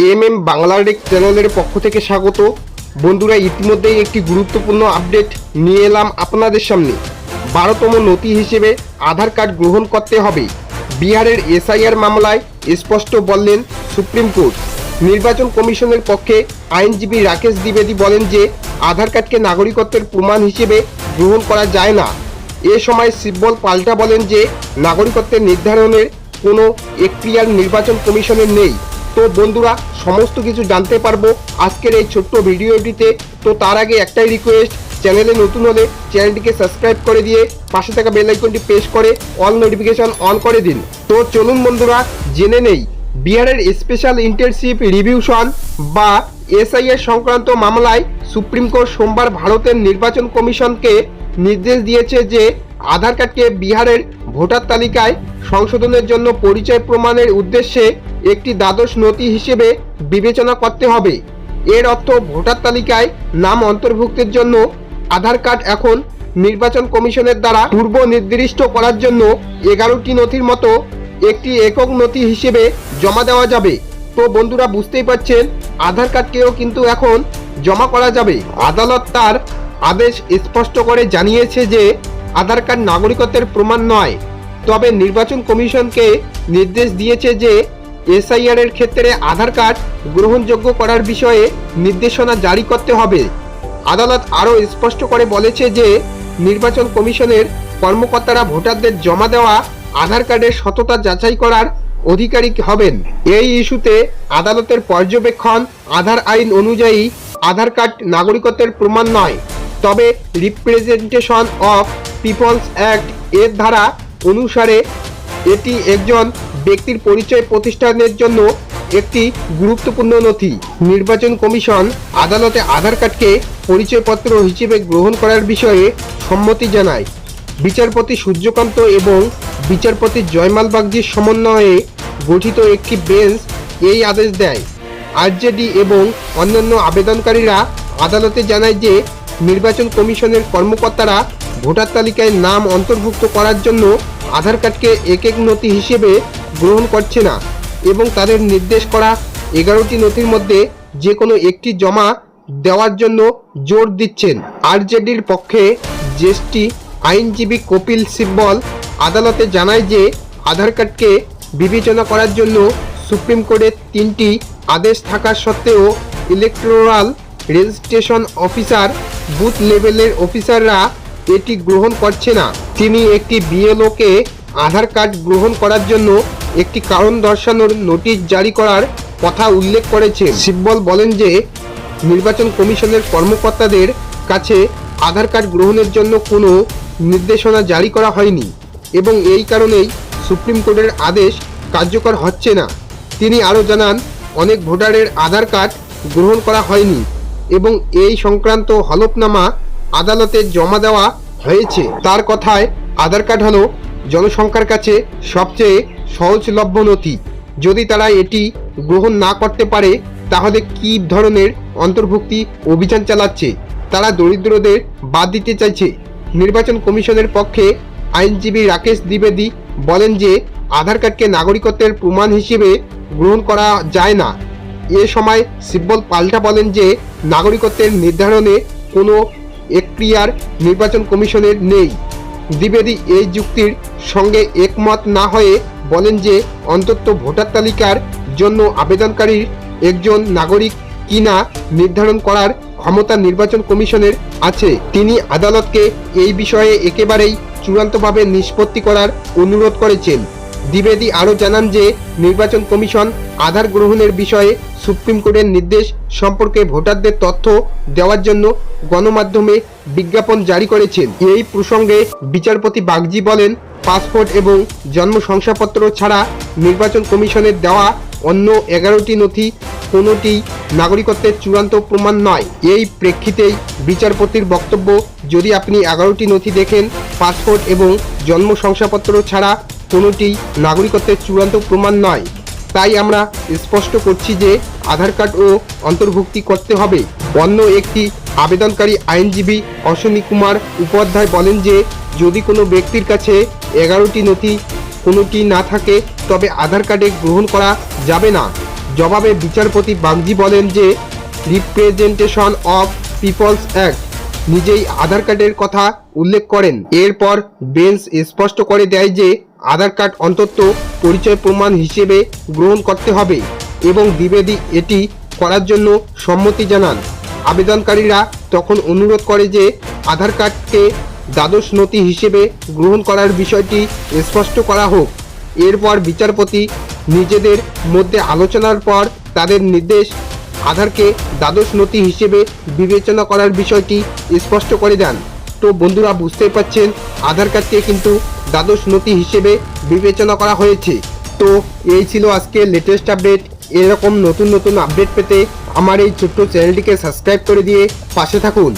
M M বাংলাডেক চ্যানেলের পক্ষ থেকে স্বাগত। বন্ধুরা, ইতিমধ্যেই একটি গুরুত্বপূর্ণ আপডেট নিয়ে এলাম আপনাদের সামনে। বারোতম নথি হিসেবে আধার কার্ড গ্রহণ করতে হবে। বিহারের এসআইআর মামলায় স্পষ্ট বললেন সুপ্রিম কোর্ট। নির্বাচন কমিশনের পক্ষে আইনজীবী রাকেশ দ্বিবেদী বলেন যে, আধার কার্ডকে নাগরিকত্বের প্রমাণ হিসেবে গ্রহণ করা যায় না। এ সময় সিব্বল পাল্টা বলেন যে, নাগরিকত্বের নির্ধারণের কোনো এখতিয়ার নির্বাচন কমিশনের নেই। তো বন্ধুরা, সমস্ত কিছু জানতে পারব আজকের এই ছোট্ট ভিডিওটিতে। তো তার আগে একটাই রিকোয়েস্ট চ্যানেলে নতুন হলে চ্যানেলটিকে সাবস্ক্রাইব করে দিয়ে পাশে থাকা বেল আইকনটি প্রেস করে অল নোটিফিকেশন অন করে দিন। তো চলুন বন্ধুরা, জেনে নেই, বিহারের স্পেশাল ইন্টার্নশিপ রিভিউশন বা এসআইএর সংক্রান্ত মামলায় সুপ্রিম কোর্ট সোমবার ভারতের নির্বাচন কমিশনকে নির্দেশ দিয়েছে যে, আধার কার্ডকে বিহারের ভোটার তালিকায় সংশোধনের জন্য পরিচয় প্রমাণের উদ্দেশ্যে একটি দ্বাদশ নথি হিসেবে বিবেচনা করতে হবে। এর অর্থ ভোটার তালিকায় নাম অন্তর্ভুক্তের জন্য আধার কার্ড এখন নির্বাচন কমিশনের দ্বারা পূর্ব নির্দিষ্ট করার জন্য এগারোটি নথির মতো একটি একক নথি হিসেবে জমা দেওয়া যাবে। তো বন্ধুরা বুঝতেই পারছেন, আধার কার্ডকেও কিন্তু এখন জমা করা যাবে। আদালত তার আদেশ স্পষ্ট করে জানিয়েছে যে আধার কার্ড নাগরিকত্বের প্রমাণ নয়। তবে নির্বাচন কমিশনকে নির্দেশ দিয়েছে যে এসআইআর এর ক্ষেত্রে আধার কার্ড গ্রহণযোগ্য করার বিষয়ে নির্দেশনা জারি করতে হবে। আদালত আরও স্পষ্ট করে বলেছে যে নির্বাচন কমিশনের কর্মকর্তারা ভোটারদের জমা দেওয়া আধার কার্ডের সততা যাচাই করার অধিকারী হবেন। এই ইস্যুতে আদালতের পর্যবেক্ষণ আধার আইন অনুযায়ী আধার কার্ড নাগরিকত্বের প্রমাণ নয়। তবে রিপ্রেজেন্টেশন অফ পিপলস অ্যাক্ট এর ধারা অনুসারে এটি একজন ব্যক্তির পরিচয় প্রতিষ্ঠানের জন্য একটি গুরুত্বপূর্ণ নথি। নির্বাচন কমিশন আদালতে আধার কার্ডকে পরিচয়পত্র হিসেবে গ্রহণ করার বিষয়ে সম্মতি জানায়। বিচারপতি সূর্যকান্ত এবং বিচারপতি জয়মাল বাগজির সমন্বয়ে গঠিত একটি বেঞ্চ এই আদেশ দেয়। আরজেডি এবং অন্যান্য আবেদনকারীরা আদালতে জানায় যে নির্বাচন কমিশনের কর্মকর্তারা ভোটার তালিকায় নাম অন্তর্ভুক্ত করার জন্য আধার কার্ডকে এক এক নথি হিসেবে গ্রহণ করছে না এবং তাদের নির্দেশ করা এগারোটি নথির মধ্যে যে কোনো একটি জমা দেওয়ার জন্য জোর দিচ্ছেন। আরজেডির পক্ষে জ্যেষ্ঠী আইনজীবী কপিল সিব্বল আদালতে জানায় যে আধার কার্ডকে বিবেচনা করার জন্য সুপ্রিম কোর্টের তিনটি আদেশ থাকা সত্ত্বেও ইলেকট্রাল রেজিস্ট্রেশন অফিসার বুথ লেভেলের অফিসাররা এটি গ্রহণ করছে না। তিনি একটি বিএলওকে আধার কার্ড গ্রহণ করার জন্য একটি কারণ দর্শানোর নোটিশ জারি করার কথা উল্লেখ করেছেন। সিব্বল বলেন যে, নির্বাচন কমিশনের কর্মকর্তাদের কাছে আধার কার্ড গ্রহণের জন্য কোনো নির্দেশনা জারি করা হয়নি এবং এই কারণেই সুপ্রিম কোর্টের আদেশ কার্যকর হচ্ছে না। তিনি আরও জানান, অনেক ভোটারের আধার কার্ড গ্রহণ করা হয়নি এবং এই সংক্রান্ত হলফনামা আদালতে জমা দেওয়া হয়েছে। তার কথায় আধার কার্ড হলো জনসংখ্যার কাছে সবচেয়ে সহজলভ্য নথি। যদি তারা এটি গ্রহণ না করতে পারে, তাহলে কী ধরনের অন্তর্ভুক্তি অভিযান চালাচ্ছে? তারা দরিদ্রদের বাদ দিতে চাইছে। নির্বাচন কমিশনের পক্ষে আইনজীবী রাকেশ দ্বিবেদী বলেন যে, আধার কার্ডকে নাগরিকত্বের প্রমাণ হিসেবে গ্রহণ করা যায় না। এ সময় সিব্বল পাল্টা বলেন যে, নাগরিকত্বের নির্ধারণে কোনো এক্রিয়ার নির্বাচন কমিশনের নেই। দ্বিবেদী এই যুক্তির সঙ্গে একমত না হয়ে বলেন যে অন্তত ভোটার তালিকার জন্য আবেদনকারীর একজন নাগরিক কিনা নির্ধারণ করার ক্ষমতা নির্বাচন কমিশনের আছে। তিনি আদালতকে এই বিষয়ে একেবারেই চূড়ান্তভাবে নিষ্পত্তি করার অনুরোধ করেছেন। দ্বিবেদী আরও জানান যে, নির্বাচন কমিশন আধার গ্রহণের বিষয়ে সুপ্রিম কোর্টের নির্দেশ সম্পর্কে ভোটারদের তথ্য দেওয়ার জন্য গণমাধ্যমে বিজ্ঞাপন জারি করেছেন। এই প্রসঙ্গে বিচারপতি বাগজি বলেন, পাসপোর্ট এবং জন্ম শংসাপত্র ছাড়া নির্বাচন কমিশনের দেওয়া অন্য এগারোটি নথি কোনোটি নাগরিকত্বের চূড়ান্ত প্রমাণ নয়। এই প্রেক্ষিতেই বিচারপতির বক্তব্য, যদি আপনি এগারোটি নথি দেখেন, পাসপোর্ট এবং জন্ম শংসাপত্র ছাড়া কোনোটি নাগরিকত্বের চূড়ান্ত প্রমাণ নয়। তাই আমরা স্পষ্ট করছি যে আধার কার্ডও অন্তর্ভুক্তি করতে হবে। অন্য একটি আবেদনকারী আইনজীবী অশ্বিনী কুমার উপাধ্যায় বলেন যে, যদি কোনো ব্যক্তির কাছে এগারোটি নথি, কোনোটি না থাকে, তবে আধার কার্ডে গ্রহণ করা যাবে না। জবাবে বিচারপতি বাগজি বলেন যে, রিপ্রেজেন্টেশন অফ পিপলস অ্যাক্ট নিজেই আধার কার্ডের কথা উল্লেখ করেন। এরপর বেঞ্চ স্পষ্ট করে দেয় যে আধার কার্ড অন্তত পরিচয় প্রমাণ হিসেবে গ্রহণ করতে হবে এবং দ্বিবেদী এটি করার জন্য সম্মতি জানান। আবেদনকারীরা তখন অনুরোধ করে যে আধার কার্ডকে দ্বাদশ নথি হিসেবে গ্রহণ করার বিষয়টি স্পষ্ট করা হোক। এরপর বিচারপতি নিজেদের মধ্যে আলোচনার পর তাদের নির্দেশ আধারকে দ্বাদশ নথি হিসেবে বিবেচনা করার বিষয়টি স্পষ্ট করে দেন। তো বন্ধুরা বুঝতেই পাচ্ছেন, আধার কার্ডকে কিন্তু দ্বাদশ নথি হিসেবে বিবেচনা করা হয়েছে। তো এই ছিল আজকে লেটেস্ট আপডেট এরকম নতুন নতুন আপডেট পেতে আমার এই ছোট্ট চ্যানেলটিকে সাবস্ক্রাইব করে দিয়ে পাশে থাকুন।